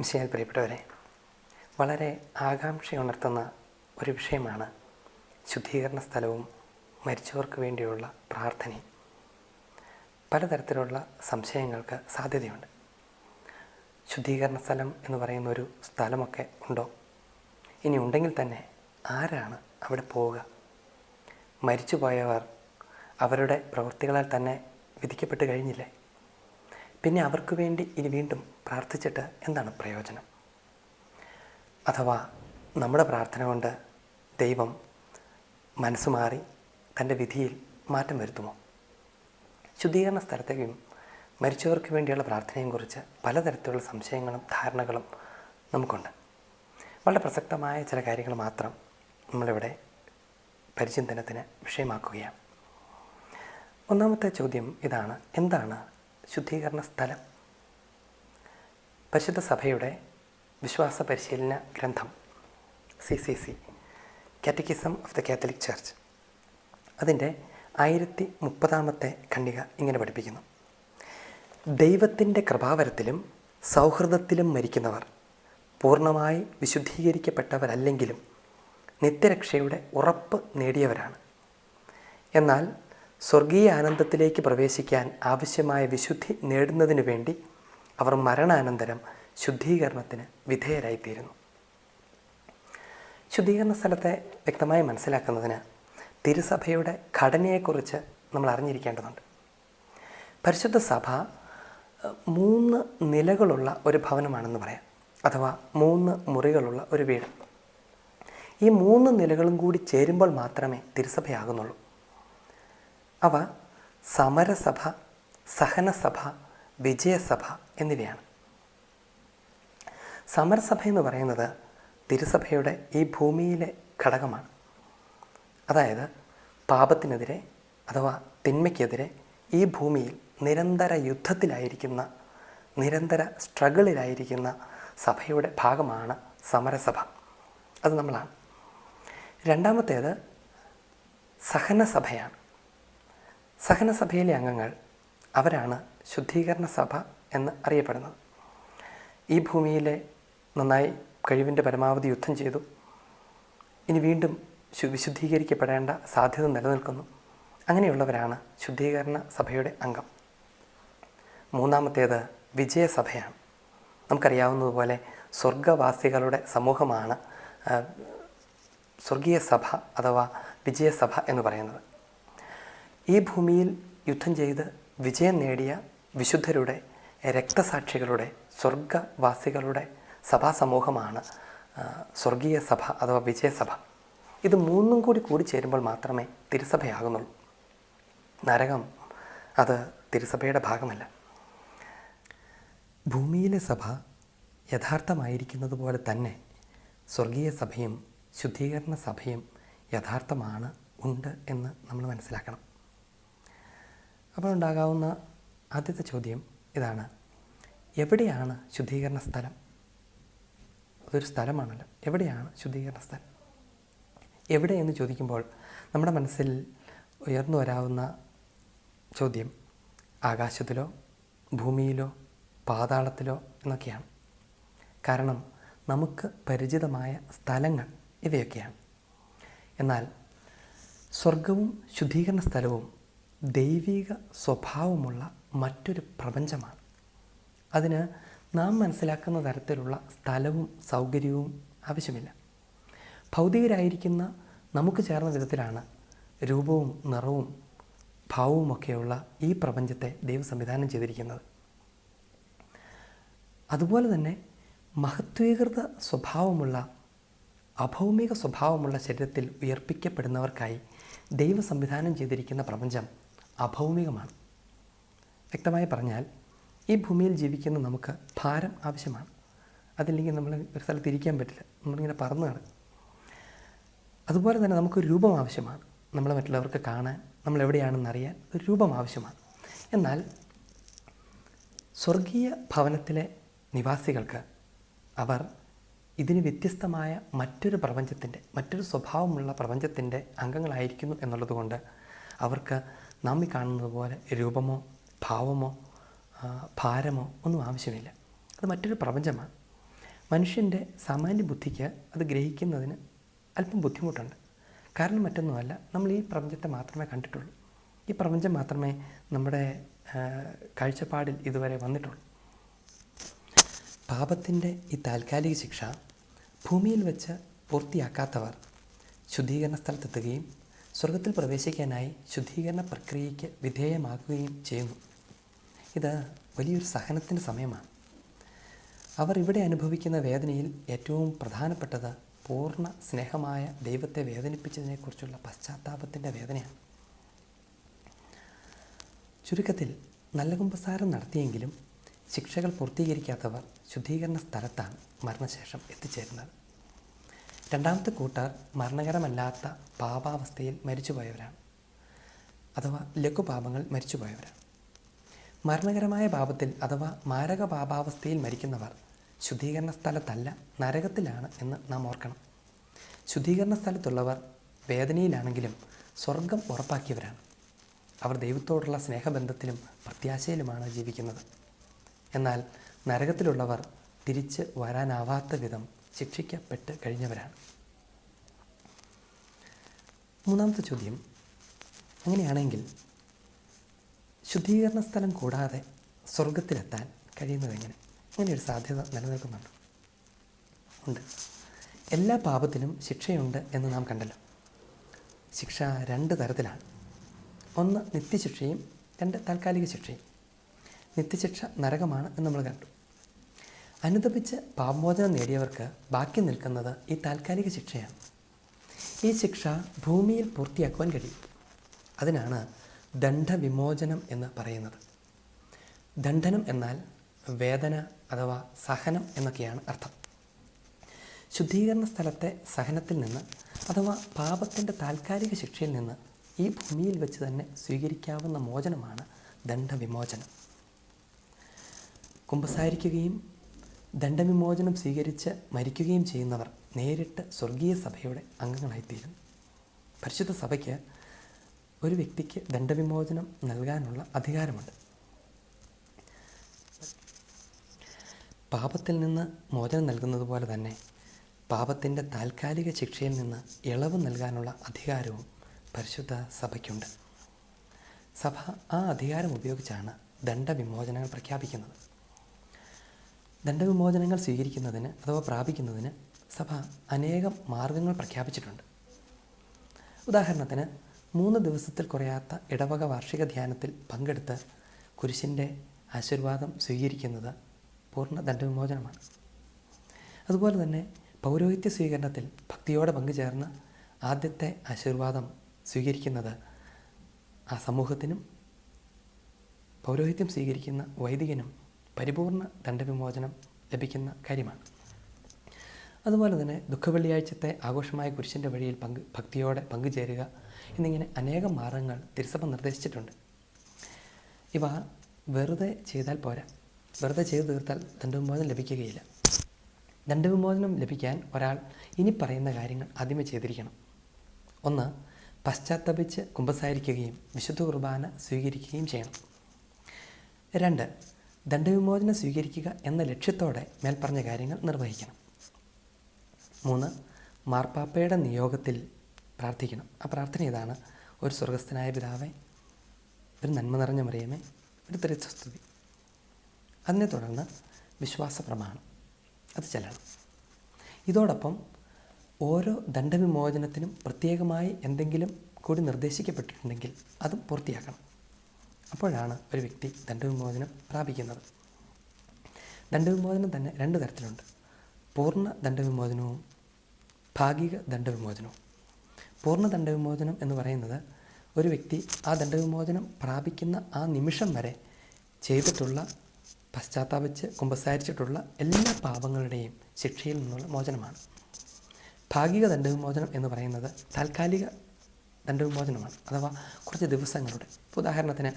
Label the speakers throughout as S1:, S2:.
S1: മിശയാൽ പ്രിയപ്പെട്ടവരെ വളരെ ആകാംക്ഷയുണർത്തുന്ന ഒരു വിഷയമാണ് ശുദ്ധീകരണ സ്ഥലവും മരിച്ചവർക്ക് വേണ്ടിയുള്ള പ്രാർത്ഥനയും പലതരത്തിലുള്ള സംശയങ്ങൾക്ക് സാധ്യതയുണ്ട്. ശുദ്ധീകരണ സ്ഥലം എന്ന് പറയുന്ന ഒരു സ്ഥലമൊക്കെ ഉണ്ടോ? ഇനി ഉണ്ടെങ്കിൽ തന്നെ ആരാണ് അവിടെ പോവുക? മരിച്ചുപോയവർ അവരുടെ പ്രവൃത്തികളാൽ തന്നെ വിധിക്കപ്പെട്ട് കഴിഞ്ഞില്ലേ? പിന്നെ അവർക്ക് വേണ്ടി ഇനി വീണ്ടും പ്രാർത്ഥിച്ചിട്ട് എന്താണ് പ്രയോജനം? അഥവാ നമ്മുടെ പ്രാർത്ഥന കൊണ്ട് ദൈവം മനസ്സ് മാറി തന്റെ വിധിയിൽ മാറ്റം വരുത്തുമോ? ശുദ്ധീകരണ സ്ഥലത്തേക്കും മരിച്ചവർക്ക് വേണ്ടിയുള്ള പ്രാർത്ഥനയും കുറിച്ച് പലതരത്തിലുള്ള സംശയങ്ങളും ധാരണകളും നമുക്കുണ്ട്. വളരെ പ്രസക്തമായ ചില കാര്യങ്ങൾ മാത്രം നമ്മളിവിടെ പരിചിന്തനത്തിന് വിഷയമാക്കുകയാണ്. ഒന്നാമത്തെ ചോദ്യം ഇതാണ്. എന്താണ് ശുദ്ധീകരണ സ്ഥലം. പരിശുദ്ധ സഭയുടെ വിശ്വാസ പരിശീലന ഗ്രന്ഥം C C C catechism of the Catholic Church അതിന്റെ ആയിരത്തി മുപ്പതാമത്തെ ഖണ്ഡിക ഇങ്ങനെ പഠിപ്പിക്കുന്നു. ദൈവത്തിന്റെ കൃപാവരത്തിലും സൗഹൃദത്തിലും മരിക്കുന്നവർ പൂർണമായി വിശുദ്ധീകരിക്കപ്പെട്ടവരല്ലെങ്കിലും നിത്യരക്ഷയുടെ ഉറപ്പ് നേടിയവരാണ്. എന്നാൽ സ്വർഗീയ ആനന്ദത്തിലേക്ക് പ്രവേശിക്കാൻ ആവശ്യമായ വിശുദ്ധി നേടുന്നതിനു വേണ്ടി അവർ മരണാനന്തരം ശുദ്ധീകരണത്തിന് വിധേയരായിത്തീരുന്നു. ശുദ്ധീകരണ സ്ഥലത്തെ വ്യക്തമായി മനസ്സിലാക്കുന്നതിന് തിരുസഭയുടെ ഘടനയെക്കുറിച്ച് നമ്മൾ അറിഞ്ഞിരിക്കേണ്ടതുണ്ട്. പരിശുദ്ധ സഭ മൂന്ന് നിലകളുള്ള ഒരു ഭവനമാണെന്ന് പറയാം. അഥവാ മൂന്ന് മുറികളുള്ള ഒരു വീട്. ഈ മൂന്ന് നിലകളും കൂടി ചേരുമ്പോൾ മാത്രമേ തിരുസഭയാകുന്നുള്ളൂ. അവ സമരസഭ സഹനസഭ വിജയസഭ എന്നിവയാണ്. സമരസഭ എന്ന് പറയുന്നത് തിരുസഭയുടെ ഈ ഭൂമിയിലെ ഘടകമാണ്. അതായത് പാപത്തിനെതിരെ അഥവാ തിന്മയ്ക്കെതിരെ ഈ ഭൂമിയിൽ നിരന്തര യുദ്ധത്തിലായിരിക്കുന്ന നിരന്തര സ്ട്രഗിളിലായിരിക്കുന്ന സഭയുടെ ഭാഗമാണ് സമരസഭ. അത് നമ്മളാണ്. രണ്ടാമത്തേത് സഹനസഭയാണ്. സഹനസഭയിലെ അംഗങ്ങൾ അവരാണ് ശുദ്ധീകരണ സഭ എന്ന് അറിയപ്പെടുന്നത്. ഈ ഭൂമിയിലെ നന്നായി കഴിവിന്റെ പരമാവധി യുദ്ധം ചെയ്തു. ഇനി വീണ്ടും വിശുദ്ധീകരിക്കപ്പെടേണ്ട സാധ്യത നിലനിൽക്കുന്നു. അങ്ങനെയുള്ളവരാണ് ശുദ്ധീകരണ സഭയുടെ അംഗം. മൂന്നാമത്തേത് വിജയസഭയാണ്. നമുക്കറിയാവുന്നതുപോലെ സ്വർഗവാസികളുടെ സമൂഹമാണ് സ്വർഗീയ സഭ അഥവാ വിജയസഭ എന്ന് പറയുന്നത്. ഈ ഭൂമിയിൽ യുദ്ധം ചെയ്ത് വിജയം നേടിയ വിശുദ്ധരുടെ രക്തസാക്ഷികളുടെ സ്വർഗവാസികളുടെ സഭാസമൂഹമാണ് സ്വർഗീയ സഭ അഥവാ വിജയസഭ. ഇത് മൂന്നും കൂടി കൂടി ചേരുമ്പോൾ മാത്രമേ തിരുസഭയാകുന്നുള്ളൂ. നരകം അത് തിരുസഭയുടെ ഭാഗമല്ല. ഭൂമിയിലെ സഭ യഥാർത്ഥമായിരിക്കുന്നത് പോലെ തന്നെ സ്വർഗീയ സഭയും ശുദ്ധീകരണ സഭയും യഥാർത്ഥമാണ് ഉണ്ട് എന്ന് നമ്മൾ മനസ്സിലാക്കണം. അപ്പോൾ ഉണ്ടാകാവുന്ന ആദ്യത്തെ ചോദ്യം ഇതാണ്. എവിടെയാണ് ശുദ്ധീകരണ സ്ഥലം? അതൊരു സ്ഥലമാണല്ലോ. എവിടെയാണ് ശുദ്ധീകരണ സ്ഥലം? എവിടെ എന്ന് ചോദിക്കുമ്പോൾ നമ്മുടെ മനസ്സിൽ ഉയർന്നു വരാവുന്ന ചോദ്യം ആകാശത്തിലോ ഭൂമിയിലോ പാതാളത്തിലോ എന്നൊക്കെയാണ്. കാരണം നമുക്ക് പരിചിതമായ സ്ഥലങ്ങൾ ഇവയൊക്കെയാണ്. എന്നാൽ സ്വർഗവും ശുദ്ധീകരണ സ്ഥലവും ദൈവിക സ്വഭാവമുള്ള മറ്റൊരു പ്രപഞ്ചമാണ്. അതിന് നാം മനസ്സിലാക്കുന്ന തരത്തിലുള്ള സ്ഥലവും സൗകര്യവും ആവശ്യമില്ല. ഭൗതികരായിരിക്കുന്ന നമുക്ക് ചേർന്ന വിധത്തിലാണ് രൂപവും നിറവും ഭാവവുമൊക്കെയുള്ള ഈ പ്രപഞ്ചത്തെ ദൈവം സംവിധാനം ചെയ്തിരിക്കുന്നത്. അതുപോലെ തന്നെ മഹത്വീകൃത സ്വഭാവമുള്ള അഭൗമിക സ്വഭാവമുള്ള ശരീരത്തിൽ ഉയർപ്പിക്കപ്പെടുന്നവർക്കായി ദൈവ സംവിധാനം ചെയ്തിരിക്കുന്ന പ്രപഞ്ചം അഭൗമികമാണ്. വ്യക്തമായി പറഞ്ഞാൽ ഈ ഭൂമിയിൽ ജീവിക്കുന്ന നമുക്ക് ഭാരം ആവശ്യമാണ്. അതില്ലെങ്കിൽ നമ്മൾ ഒരു സ്ഥലത്ത് ഇരിക്കാൻ പറ്റില്ല. നമ്മളിങ്ങനെ പറന്നു നടക്കും അതുപോലെ തന്നെ നമുക്കൊരു രൂപം ആവശ്യമാണ്. നമ്മളെ മറ്റുള്ളവർക്ക് കാണാൻ നമ്മൾ എവിടെയാണെന്ന് അറിയാൻ ഒരു രൂപം ആവശ്യമാണ്. എന്നാൽ സ്വർഗീയ ഭവനത്തിലെ നിവാസികൾക്ക് അവർ ഇതിന് വ്യത്യസ്തമായ മറ്റൊരു പ്രപഞ്ചത്തിന്റെ മറ്റൊരു സ്വഭാവമുള്ള പ്രപഞ്ചത്തിന്റെ അംഗങ്ങളായിരിക്കുന്നു എന്നുള്ളതുകൊണ്ട് അവർക്ക് നാം ഈ കാണുന്നത് പോലെ രൂപമോ ഭാവമോ ഭാരമോ ഒന്നും ആവശ്യമില്ല. അത് മറ്റൊരു പ്രപഞ്ചമാണ്. മനുഷ്യന്റെ സാമാന്യ ബുദ്ധിക്ക് അത് ഗ്രഹിക്കുന്നതിന് അല്പം ബുദ്ധിമുട്ടുണ്ട്. കാരണം മറ്റൊന്നുമല്ല നമ്മൾ ഈ പ്രപഞ്ചത്തെ മാത്രമേ കണ്ടിട്ടുള്ളൂ. ഈ പ്രപഞ്ചം മാത്രമേ നമ്മുടെ കാഴ്ചപ്പാടിൽ ഇതുവരെ വന്നിട്ടുള്ളൂ. പാപത്തിന്റെ ഈ താൽക്കാലിക ശിക്ഷ ഭൂമിയിൽ വെച്ച് പൂർത്തിയാക്കാത്തവർ ശുദ്ധീകരണ സ്ഥലത്തെത്തുകയും സ്വർഗത്തിൽ പ്രവേശിക്കാനായി ശുദ്ധീകരണ പ്രക്രിയയ്ക്ക് വിധേയമാക്കുകയും ചെയ്യുന്നു. ഇത് വലിയൊരു സഹനത്തിന്റെ സമയമാണ്. അവർ ഇവിടെ അനുഭവിക്കുന്ന വേദനയിൽ ഏറ്റവും പ്രധാനപ്പെട്ടത് പൂർണ സ്നേഹമായ ദൈവത്തെ വേദനിപ്പിച്ചതിനെക്കുറിച്ചുള്ള പശ്ചാത്താപത്തിന്റെ വേദനയാണ്. ചുരുക്കത്തിൽ നല്ല കുമ്പസാരം നടത്തിയെങ്കിലും ശിക്ഷകൾ പൂർത്തീകരിക്കാത്തവർ ശുദ്ധീകരണ സ്ഥലത്താണ് മരണശേഷം എത്തിച്ചേരുന്നത്. രണ്ടാമത്തെ കൂട്ടർ മരണകരമല്ലാത്ത പാപാവസ്ഥയിൽ മരിച്ചുപോയവരാണ്. അഥവാ ലഘുപാപങ്ങൾ മരിച്ചുപോയവരാണ്. മരണകരമായ പാപത്തിൽ അഥവാ മാരക പാപാവസ്ഥയിൽ മരിക്കുന്നവർ ശുദ്ധീകരണ സ്ഥലത്തല്ല നരകത്തിലാണ് എന്ന് നാം ഓർക്കണം. ശുദ്ധീകരണ സ്ഥലത്തുള്ളവർ വേദനയിലാണെങ്കിലും സ്വർഗം ഉറപ്പാക്കിയവരാണ്. അവർ ദൈവത്തോടുള്ള സ്നേഹബന്ധത്തിലും പ്രത്യാശയിലുമാണ് ജീവിക്കുന്നത്. എന്നാൽ നരകത്തിലുള്ളവർ തിരിച്ച് വരാനാവാത്ത വിധം ശിക്ഷിക്കപ്പെട്ട് കഴിഞ്ഞവരാണ്. മൂന്നാമത്തെ ചോദ്യം അങ്ങനെയാണെങ്കിൽ ശുദ്ധീകരണ സ്ഥലം കൂടാതെ സ്വർഗത്തിലെത്താൻ കഴിയുന്നത് എങ്ങനെ? അങ്ങനെ ഒരു സാധ്യത നിലനിൽക്കുന്നുണ്ട്. ഉണ്ട്. എല്ലാ പാപത്തിനും ശിക്ഷയുണ്ട് എന്ന് നാം കണ്ടല്ലോ. ശിക്ഷ രണ്ട് തരത്തിലാണ്. ഒന്ന് നിത്യശിക്ഷയും രണ്ട് താൽക്കാലിക ശിക്ഷയും. നിത്യശിക്ഷ നരകമാണ് എന്ന് നമ്മൾ കണ്ടു. അനുദപിച്ച് പാപമോചനം നേടിയവർക്ക് ബാക്കി നിൽക്കുന്നത് ഈ താൽക്കാലിക ശിക്ഷയാണ്. ഈ ശിക്ഷ ഭൂമിയിൽ പൂർത്തിയാക്കുവാൻ കഴിയും. അതിനാണ് ദണ്ഡവിമോചനം എന്ന് പറയുന്നത്. ദണ്ഡനം എന്നാൽ വേദന അഥവാ സഹനം എന്നൊക്കെയാണ് അർത്ഥം. ശുദ്ധീകരണ സ്ഥലത്തെ സഹനത്തിൽ നിന്ന് അഥവാ പാപത്തിന്റെ താൽക്കാലിക ശിക്ഷയിൽ നിന്ന് ഈ ഭൂമിയിൽ വെച്ച് തന്നെ സ്വീകരിക്കാവുന്ന മോചനമാണ് ദണ്ഡവിമോചനം. കുമ്പസാരിക്കുകയും ദണ്ഡവിമോചനം സ്വീകരിച്ച് മരിക്കുകയും ചെയ്യുന്നവർ നേരിട്ട് സ്വർഗീയ സഭയുടെ അംഗങ്ങളായിത്തീരും. പരിശുദ്ധ സഭയ്ക്ക് ഒരു വ്യക്തിക്ക് ദണ്ഡവിമോചനം നൽകാനുള്ള അധികാരമുണ്ട്. പാപത്തിൽ നിന്ന് മോചനം നൽകുന്നത് പോലെ തന്നെ പാപത്തിന്റെ താൽക്കാലിക ശിക്ഷയിൽ നിന്ന് ഇളവ് നൽകാനുള്ള അധികാരവും പരിശുദ്ധ സഭയ്ക്കുണ്ട്. സഭ ആ അധികാരം ഉപയോഗിച്ചാണ് ദണ്ഡവിമോചനങ്ങൾ പ്രഖ്യാപിക്കുന്നത്. ദണ്ഡവിമോചനങ്ങൾ സ്വീകരിക്കുന്നതിന് അഥവാ പ്രാപിക്കുന്നതിന് സഭ അനേകം മാർഗങ്ങൾ പ്രഖ്യാപിച്ചിട്ടുണ്ട്. ഉദാഹരണത്തിന് മൂന്ന് ദിവസത്തിൽ കുറയാത്ത ഇടവക വാർഷിക ധ്യാനത്തിൽ പങ്കെടുത്ത് കുരിശിന്റെ ആശീർവാദം സ്വീകരിക്കുന്നത് പൂർണ ദണ്ഡവിമോചനമാണ്. അതുപോലെ തന്നെ പൗരോഹിത്യ സ്വീകരണത്തിൽ ഭക്തിയോടെ പങ്കുചേർന്ന് ആദ്യത്തെ ആശീർവാദം സ്വീകരിക്കുന്നത് ആ സമൂഹത്തിനും പൗരോഹിത്യം സ്വീകരിക്കുന്ന വൈദികനും പരിപൂർണ ദണ്ഡവിമോചനം ലഭിക്കുന്ന കാര്യമാണ്. അതുപോലെ തന്നെ ദുഃഖവെള്ളിയാഴ്ചത്തെ ആഘോഷമായ കുരിശിന്റെ വഴിയിൽ പങ്ക് ഭക്തിയോടെ പങ്കുചേരുക എന്നിങ്ങനെ അനേകം മാർഗങ്ങൾ തിരുസഭ നിർദ്ദേശിച്ചിട്ടുണ്ട്. ഇവ വെറുതെ ചെയ്താൽ പോരാ. വെറുതെ ചെയ്തു തീർത്താൽ ദണ്ഡവിമോചനം ലഭിക്കുകയില്ല. ദണ്ഡവിമോചനം ലഭിക്കാൻ ഒരാൾ ഇനി പറയുന്ന കാര്യങ്ങൾ ആദ്യമേ ചെയ്തിരിക്കണം. ഒന്ന് പശ്ചാത്തപിച്ച് കുമ്പസാരിക്കുകയും വിശുദ്ധ കുർബാന സ്വീകരിക്കുകയും ചെയ്യണം. രണ്ട് ദണ്ഡവിമോചനം സ്വീകരിക്കുക എന്ന ലക്ഷ്യത്തോടെ മേൽപ്പറഞ്ഞ കാര്യങ്ങൾ നിർവഹിക്കണം. മൂന്ന് മാർപ്പാപ്പയുടെ നിയോഗത്തിൽ പ്രാർത്ഥിക്കണം. ആ പ്രാർത്ഥന ഇതാണ്. ഒരു സ്വർഗസ്ഥനായ പിതാവേ ഒരു നന്മ നിറഞ്ഞ മറിയമേ ഒരു തിരിച്ചസ്തുതി അതിനെ തുടർന്ന് വിശ്വാസ പ്രമാണം അത് ചെല്ലണം. ഇതോടൊപ്പം ഓരോ ദണ്ഡവിമോചനത്തിനും പ്രത്യേകമായി എന്തെങ്കിലും കൂടി നിർദ്ദേശിക്കപ്പെട്ടിട്ടുണ്ടെങ്കിൽ അതും പൂർത്തിയാക്കണം. അപ്പോഴാണ് ഒരു വ്യക്തി ദണ്ഡവിമോചനം പ്രാപിക്കുന്നത്. ദണ്ഡവിമോചനം തന്നെ രണ്ട് തരത്തിലുണ്ട്. പൂർണ ദണ്ഡവിമോചനവും ഭാഗിക ദണ്ഡവിമോചനവും. പൂർണ ദണ്ഡവിമോചനം എന്ന് പറയുന്നത് ഒരു വ്യക്തി ആ ദണ്ഡവിമോചനം പ്രാപിക്കുന്ന ആ നിമിഷം വരെ ചെയ്തിട്ടുള്ള പശ്ചാത്താപിച്ച് കുമ്പസാരിച്ചിട്ടുള്ള എല്ലാ പാപങ്ങളുടെയും ശിക്ഷയിൽ നിന്നുള്ള മോചനമാണ്. ഭാഗിക ദണ്ഡവിമോചനം എന്ന് പറയുന്നത് താൽക്കാലിക ദണ്ഡവിമോചനമാണ് അഥവാ കുറച്ച് ദിവസങ്ങളുടെ ഇപ്പോൾ ഉദാഹരണത്തിന്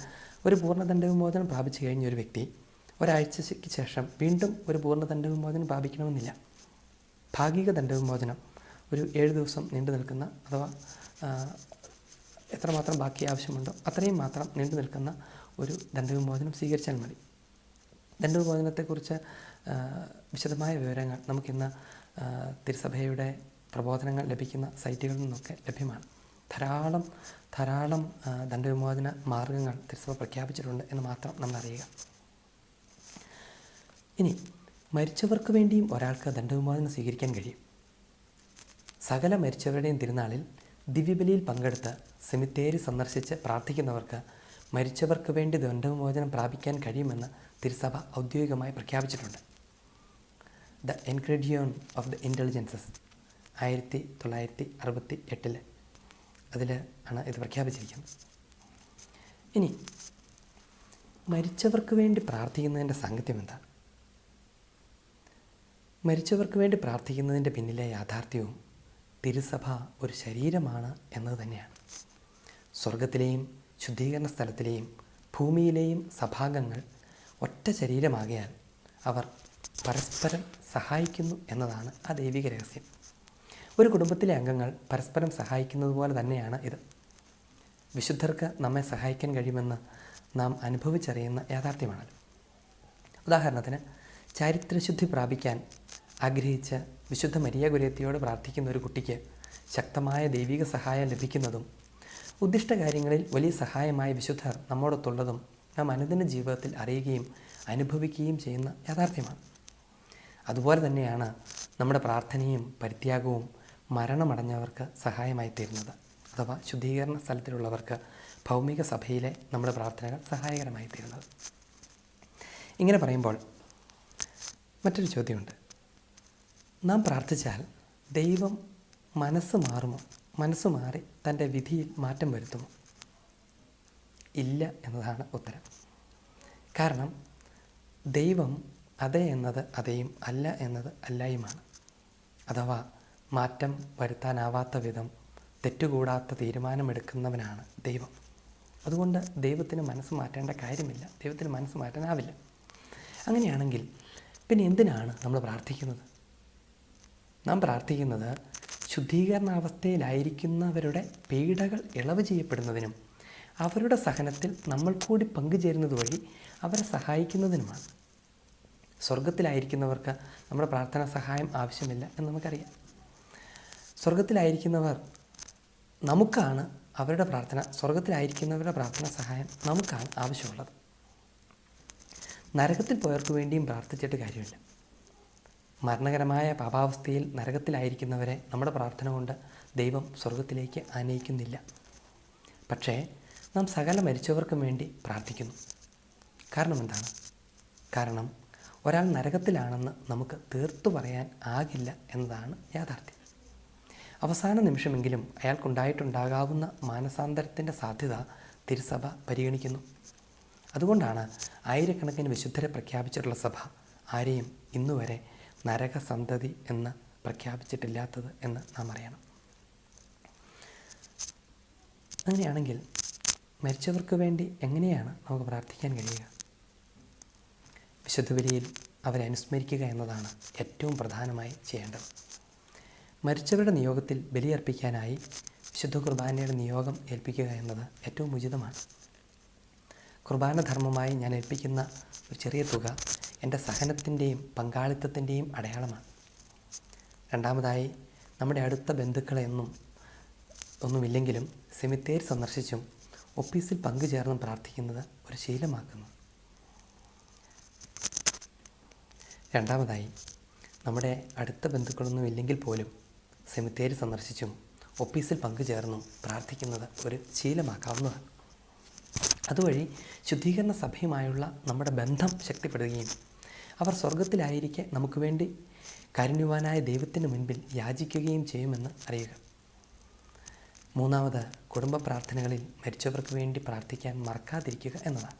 S1: ഒരു പൂർണ ദണ്ഡവിമോചനം പ്രാപിച്ചു കഴിഞ്ഞ ഒരു വ്യക്തി ഒരാഴ്ചയ്ക്ക് ശേഷം വീണ്ടും ഒരു പൂർണ ദണ്ഡവിമോചനം പ്രാപിക്കണമെന്നില്ല. ഭാഗിക ദണ്ഡവിമോചനം ഒരു ഏഴ് ദിവസം നീണ്ടു നിൽക്കുന്ന അഥവാ എത്രമാത്രം ബാക്കി ആവശ്യമുണ്ടോ അത്രയും മാത്രം നീണ്ടു നിൽക്കുന്ന ഒരു ദണ്ഡവിമോചനം സ്വീകരിച്ചാൽ മതി. ദണ്ഡവിമോചനത്തെക്കുറിച്ച് വിശദമായ വിവരങ്ങൾ നമുക്കിന്ന് തിരുസഭയുടെ പ്രബോധനങ്ങൾ ലഭിക്കുന്ന സൈറ്റുകളിൽ നിന്നൊക്കെ ലഭ്യമാണ്. ധാരാളം ധാരാളം ദണ്ഡവിമോചന മാർഗങ്ങൾ തിരുസഭ പ്രഖ്യാപിച്ചിട്ടുണ്ട് എന്ന് മാത്രം നമ്മൾ അറിയുക ഇനി മരിച്ചവർക്ക് വേണ്ടിയും ഒരാൾക്ക് ദണ്ഡവിമോചനം സ്വീകരിക്കാൻ കഴിയും. സകല മരിച്ചവരുടെയും തിരുനാളിൽ ദിവ്യബലിയിൽ പങ്കെടുത്ത് സെമിത്തേരി സന്ദർശിച്ച് പ്രാർത്ഥിക്കുന്നവർക്ക് മരിച്ചവർക്ക് വേണ്ടി ദണ്ഡവിമോചനം പ്രാപിക്കാൻ കഴിയുമെന്ന് തിരുസഭ ഔദ്യോഗികമായി പ്രഖ്യാപിച്ചിട്ടുണ്ട്. The enchiridion of the indulgences ആയിരത്തി തൊള്ളായിരത്തി അറുപത്തി എട്ടിൽ അതിൽ ആണ് ഇത് പ്രഖ്യാപിച്ചിരിക്കുന്നത്. ഇനി മരിച്ചവർക്ക് വേണ്ടി പ്രാർത്ഥിക്കുന്നതിന്റെ സാങ്കത്യം എന്താണ് മരിച്ചവർക്ക് വേണ്ടി പ്രാർത്ഥിക്കുന്നതിന്റെ പിന്നിലെ യാഥാർത്ഥ്യവും തിരുസഭ ഒരു ശരീരമാണ് എന്നത് തന്നെയാണ്. സ്വർഗത്തിലെയും ശുദ്ധീകരണ സ്ഥലത്തിലെയും ഭൂമിയിലെയും സഭാംഗങ്ങൾ ഒറ്റ ശരീരമാകയാൽ അവർ പരസ്പരം സഹായിക്കുന്നു എന്നതാണ് ആ ദൈവിക രഹസ്യം. ഒരു കുടുംബത്തിലെ അംഗങ്ങൾ പരസ്പരം സഹായിക്കുന്നത് പോലെ തന്നെയാണ് ഇത്. വിശുദ്ധർക്ക് നമ്മെ സഹായിക്കാൻ കഴിയുമെന്ന് നാം അനുഭവിച്ചറിയുന്ന യാഥാർത്ഥ്യമാണ് ഉദാഹരണത്തിന് ചാരിത്രശുദ്ധി പ്രാപിക്കാൻ ആഗ്രഹിച്ച വിശുദ്ധ മരിയ ഗുരുത്തിയോട് പ്രാർത്ഥിക്കുന്ന ഒരു കുട്ടിക്ക് ശക്തമായ ദൈവിക സഹായം ലഭിക്കുന്നതും ഉദ്ദിഷ്ട കാര്യങ്ങളിൽ വലിയ സഹായമായ വിശുദ്ധർ നമ്മോടൊത്തുള്ളതും നാം അനുദിന ജീവിതത്തിൽ അറിയുകയും അനുഭവിക്കുകയും ചെയ്യുന്ന യാഥാർത്ഥ്യമാണ്. അതുപോലെ തന്നെയാണ് നമ്മുടെ പ്രാർത്ഥനയും പരിത്യാഗവും മരണമടഞ്ഞവർക്ക് സഹായമായി തീരുന്നത്. അഥവാ ശുദ്ധീകരണ സ്ഥലത്തിലുള്ളവർക്ക് ഭൗമിക സഭയിലെ നമ്മുടെ പ്രാർത്ഥനകൾ സഹായകരമായി തീരുന്നത്. ഇങ്ങനെ പറയുമ്പോൾ മറ്റൊരു ചോദ്യമുണ്ട്. നാം പ്രാർത്ഥിച്ചാൽ ദൈവം മനസ്സ് മാറുമോ? മനസ്സ് മാറി തന്റെ വിധിയിൽ മാറ്റം വരുത്തുമോ? ഇല്ല എന്നതാണ് ഉത്തരം. കാരണം ദൈവം അതേ എന്നത് അതേയും അല്ല എന്നത് അല്ലായുമാണ്. അഥവാ മാറ്റം വരുത്താനാവാത്ത വിധം തെറ്റുകൂടാത്ത തീരുമാനമെടുക്കുന്നവനാണ് ദൈവം. അതുകൊണ്ട് ദൈവത്തിന് മനസ്സ് മാറ്റേണ്ട കാര്യമില്ല. ദൈവത്തിന് മനസ്സ് മാറ്റാനാവില്ല. അങ്ങനെയാണെങ്കിൽ പിന്നെ എന്തിനാണ് നമ്മൾ പ്രാർത്ഥിക്കുന്നത്? നാം പ്രാർത്ഥിക്കുന്നത് ശുദ്ധീകരണാവസ്ഥയിലായിരിക്കുന്നവരുടെ പീഡകൾ ഇളവ് ചെയ്യപ്പെടുന്നതിനും അവരുടെ സഹനത്തിൽ നമ്മൾ കൂടി പങ്കുചേരുന്നത് വഴി അവരെ സഹായിക്കുന്നതിനുമാണ്. സ്വർഗത്തിലായിരിക്കുന്നവർക്ക് നമ്മുടെ പ്രാർത്ഥനാ സഹായം ആവശ്യമില്ല എന്ന് നമുക്കറിയാം. സ്വർഗത്തിലായിരിക്കുന്നവർ നമുക്കാണ് അവരുടെ പ്രാർത്ഥന സ്വർഗത്തിലായിരിക്കുന്നവരുടെ പ്രാർത്ഥന സഹായം നമുക്കാണ് ആവശ്യമുള്ളത്. നരകത്തിൽ പോയവർക്ക് വേണ്ടിയും പ്രാർത്ഥിച്ചിട്ട് കാര്യമില്ല. മരണകരമായ പാപാവസ്ഥയിൽ നരകത്തിലായിരിക്കുന്നവരെ നമ്മുടെ പ്രാർത്ഥന കൊണ്ട് ദൈവം സ്വർഗത്തിലേക്ക് ആനയിക്കുന്നില്ല. പക്ഷേ നാം സകല മരിച്ചവർക്കും വേണ്ടി പ്രാർത്ഥിക്കുന്നു. കാരണം എന്താണ്? കാരണം ഒരാൾ നരകത്തിലാണെന്ന് നമുക്ക് തീർത്തു പറയാൻ ആകില്ല എന്നതാണ് യാഥാർത്ഥ്യം. അവസാന നിമിഷമെങ്കിലും അയാൾക്കുണ്ടായിട്ടുണ്ടാകാവുന്ന മാനസാന്തരത്തിന്റെ സാധ്യത തിരുസഭ പരിഗണിക്കുന്നു. അതുകൊണ്ടാണ് ആയിരക്കണക്കിന് വിശുദ്ധരെ പ്രഖ്യാപിച്ചിട്ടുള്ള സഭ ആരെയും ഇന്നുവരെ നരകസന്തതി എന്ന് പ്രഖ്യാപിച്ചിട്ടില്ലാത്തത് എന്ന് നാം അറിയണം. അങ്ങനെയാണെങ്കിൽ മരിച്ചവർക്ക് വേണ്ടി എങ്ങനെയാണ് നമുക്ക് പ്രാർത്ഥിക്കാൻ കഴിയുക? വിശുദ്ധ അവരെ അനുസ്മരിക്കുക എന്നതാണ് ഏറ്റവും പ്രധാനമായി ചെയ്യേണ്ടത്. മരിച്ചവരുടെ നിയോഗത്തിൽ ബലിയർപ്പിക്കാനായി വിശുദ്ധ കുർബാനയുടെ നിയോഗം ഏൽപ്പിക്കുക എന്നത് ഏറ്റവും ഉചിതമാണ്. കുർബാന ധർമ്മമായി ഞാൻ ഏൽപ്പിക്കുന്ന ഒരു ചെറിയ തുക എന്റെ സഹനത്തിന്റെയും പങ്കാളിത്തത്തിന്റെയും അടയാളമാണ്. രണ്ടാമതായി നമ്മുടെ അടുത്ത ബന്ധുക്കളെയൊന്നും ഒന്നുമില്ലെങ്കിലും സെമിത്തേരി സന്ദർശിച്ചും ഓഫീസിൽ പങ്കുചേർന്നും പ്രാർത്ഥിക്കുന്നത് ഒരു ശീലമാക്കുന്നു. രണ്ടാമതായി നമ്മുടെ അടുത്ത ബന്ധുക്കളൊന്നും ഇല്ലെങ്കിൽ പോലും സെമിത്തേരി സന്ദർശിച്ചും ഓഫീസിൽ പങ്കുചേർന്നും പ്രാർത്ഥിക്കുന്നത് ഒരു ശീലമാക്കാവുന്നതാണ്. അതുവഴി ശുദ്ധീകരണ സഭയുമായുള്ള നമ്മുടെ ബന്ധം ശക്തിപ്പെടുകയും അവർ സ്വർഗത്തിലായിരിക്കെ നമുക്ക് വേണ്ടി കാരുണ്യവാനായ ദൈവത്തിന് മുൻപിൽ യാചിക്കുകയും ചെയ്യുമെന്ന് അറിയുക. മൂന്നാമത് കുടുംബ പ്രാർത്ഥനകളിൽ മരിച്ചവർക്ക് വേണ്ടി പ്രാർത്ഥിക്കാൻ മറക്കാതിരിക്കുക എന്നതാണ്.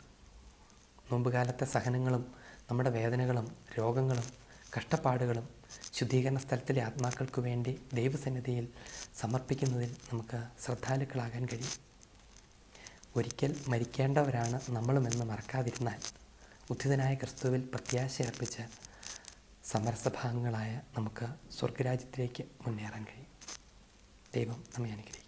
S1: മുമ്പുകാലത്തെ സഹനങ്ങളും നമ്മുടെ വേദനകളും രോഗങ്ങളും കഷ്ടപ്പാടുകളും ശുദ്ധീകരണ സ്ഥലത്തിലെ ആത്മാക്കൾക്ക് വേണ്ടി ദൈവസന്നിധിയിൽ സമർപ്പിക്കുന്നതിൽ നമുക്ക് ശ്രദ്ധാലുക്കളാകാൻ കഴിയും. ഒരിക്കൽ മരിക്കേണ്ടവരാണ് നമ്മളുമെന്ന് മറക്കാതിരുന്നാൽ ഉദ്ധിതനായ ക്രിസ്തുവിൽ പ്രത്യാശയർപ്പിച്ച് സമരസഭാംഗങ്ങളായ നമുക്ക് സ്വർഗരാജ്യത്തിലേക്ക് മുന്നേറാൻ കഴിയും. ദൈവം നമ്മെ അനുഗ്രഹിക്കും